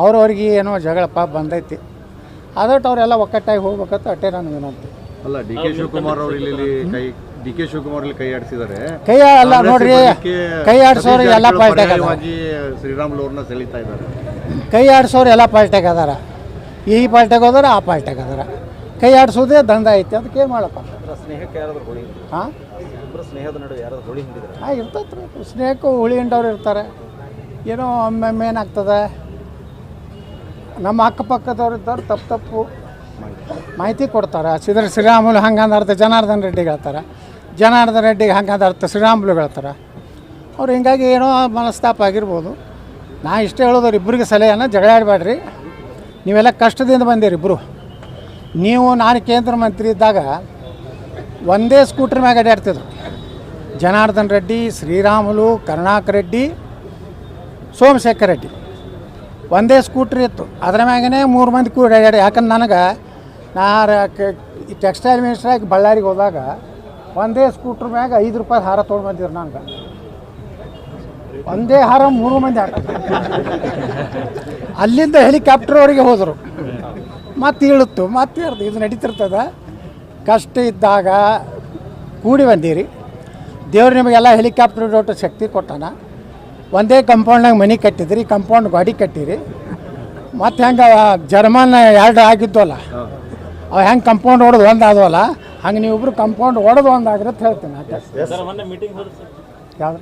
ಅವ್ರವ್ರಿಗೆ ಏನೋ ಜಗಳ ಪಾಪ ಬಂದೈತಿ. ಅದಟ್ಟು ಅವರೆಲ್ಲ ಒಕ್ಕಟ್ಟಾಗಿ ಹೋಗ್ಬೇಕಂತ ಅಟ್ಟೆ ನಾನು ವಿನಂತಿ. ಅಲ್ಲ ಡಿ ಕೆ ಶಿವಕುಮಾರ್ ಅವರು ಇಲ್ಲಿ ಕೈ ಡಿ ಕೆ ಶಿವಕುಮಾರ್ ಇಲ್ಲಿ ಕೈ ಆಡಿಸಿದ್ದಾರೆ. ಕೈ ಅಲ್ಲ ನೋಡ್ರಿ ಕೈ ಆಡಿಸೋರು ಎಲ್ಲ ಪರ್ಯಾಯವಾಗಿ ಶ್ರೀರಾಮುಲು ಅವ್ರನ್ನ ಸೆಳೀತಾ ಇದ್ದಾರೆ. ಕೈ ಆಡಿಸೋರು ಎಲ್ಲ ಪಾಲ್ಟ್ಯಾಗ ಅದಾರ. ಈ ಪಾಲ್ಟ್ಯಾಗ ಹೋದಾರ ಆ ಪಾಲ್ಟ್ಯಾಗ ಅದಾರ. ಕೈ ಆಡ್ಸೋದೇ ದಂಧ ಐತಿ ಅದಕ್ಕೆ ಏನು ಮಾಡಪ್ಪ? ಸ್ನೇಹಕ್ಕೆ ಯಾರಾದ್ರೂ ಹೋಳಿ ಹಾಂ? ಸ್ನೇಹದ ನಡುವೆ ಯಾರಾದ್ರೂ ಹೋಳಿ ಹಿಂಡಿದ್ರೆ? ಹಾಂ ಇರ್ತೈತೆ ರೀ ಸ್ನೇಹಕ್ಕೂ ಹುಳಿ ಹಿಂಡವ್ರು ಇರ್ತಾರೆ. ಏನೋ ಒಮ್ಮೆ ಏನಾಗ್ತದೆ? ನಮ್ಮ ಅಕ್ಕಪಕ್ಕದವ್ರು ಇದ್ದವ್ರು ತಪ್ಪು ತಪ್ಪು ಮಾಹಿತಿ ಕೊಡ್ತಾರೆ. ಸಿದ್ರ ಶ್ರೀರಾಮುಲು ಹಂಗಂದ ಅರ್ಥ, ಜನಾರ್ದನ್ ರೆಡ್ಡಿಗೆ ಹೇಳ್ತಾರೆ. ಜನಾರ್ದನ್ ರೆಡ್ಡಿಗೆ ಹಂಗಂದ ಅರ್ಥ, ಶ್ರೀರಾಮುಲು ಹೇಳ್ತಾರೆ. ಅವ್ರು ಹಿಂಗಾಗಿ ಏನೋ ಮನಸ್ತಾಪ ಆಗಿರ್ಬೋದು ನಾ ಇಷ್ಟೇ ಹೇಳೋದವ್ರು ಇಬ್ಬರಿಗೆ ಸಲಹೆಯನ್ನು ಜಗಳ ಆಡಬೇಡ್ರಿ ನೀವೆಲ್ಲ ಕಷ್ಟದಿಂದ ಬಂದಿರಿ ಇಬ್ಬರು ನೀವು ನಾನು ಕೇಂದ್ರ ಮಂತ್ರಿ ಇದ್ದಾಗ ಒಂದೇ ಸ್ಕೂಟ್ರ್ ಮ್ಯಾಗ ಅಡ್ಡಾಡ್ತಿದ್ರು ಜನಾರ್ದನ್ ರೆಡ್ಡಿ, ಶ್ರೀರಾಮುಲು, ಕರುಣಾಕರ್ ರೆಡ್ಡಿ, ಸೋಮಶೇಖರ್ ರೆಡ್ಡಿ. ಒಂದೇ ಸ್ಕೂಟ್ರ್ ಇತ್ತು. ಅದ್ರ ಮ್ಯಾಗನೇ ಮೂರು ಮಂದಿ ಕೂಡ ಯಾಕಂದ್ರೆ ನನಗೆ ನಾ ಈ ಟೆಕ್ಸ್ಟೈಲ್ ಮಿನಿಸ್ಟ್ರಾಗಿ ಬಳ್ಳಾರಿಗೆ ಹೋದಾಗ ಒಂದೇ ಸ್ಕೂಟ್ರ್ ಮ್ಯಾಗ ಐದು ರೂಪಾಯಿ ಹಾರ ತೊಗೊಂಡು ಬಂದಿದ್ರು ನನಗೆ. ಒಂದೇ ಹಾರ ಮೂರು ಮಂದಿ ಹಾಕ ಅಲ್ಲಿಂದ ಹೆಲಿಕಾಪ್ಟರ್ವರೆಗೆ ಹೋದರು. ಮತ್ತೆ ಇಳುತ್ತು, ಮತ್ತೆ ಇರ್ತದೆ ಇದು ನಡೀತಿರ್ತದ. ಕಷ್ಟ ಇದ್ದಾಗ ಕೂಡಿ ಬಂದೀರಿ. ದೇವ್ರು ನಿಮಗೆಲ್ಲ ಹೆಲಿಕಾಪ್ಟರ್ ದೊಡ್ಡ ಶಕ್ತಿ ಕೊಟ್ಟಾನ. ಒಂದೇ ಕಂಪೌಂಡ್ನಾಗ ಮನೆ ಕಟ್ಟಿದ್ರಿ ಕಂಪೌಂಡ್ ಗಾಡಿ ಕಟ್ಟಿರಿ. ಮತ್ತು ಹೆಂಗೆ ಜರ್ಮನ್ ಎರಡು ಆಗಿದ್ವಲ್ಲ ಅವು ಹೆಂಗೆ ಕಂಪೌಂಡ್ ಹೊಡೆದು ಒಂದಾದವಲ್ಲ ಹಂಗೆ ಇಬ್ರು ಕಂಪೌಂಡ್ ಹೊಡೆದು ಒಂದು ಆಗಿರತ್ತೆ ಹೇಳ್ತೀನಿ ಯಾವ್ದು?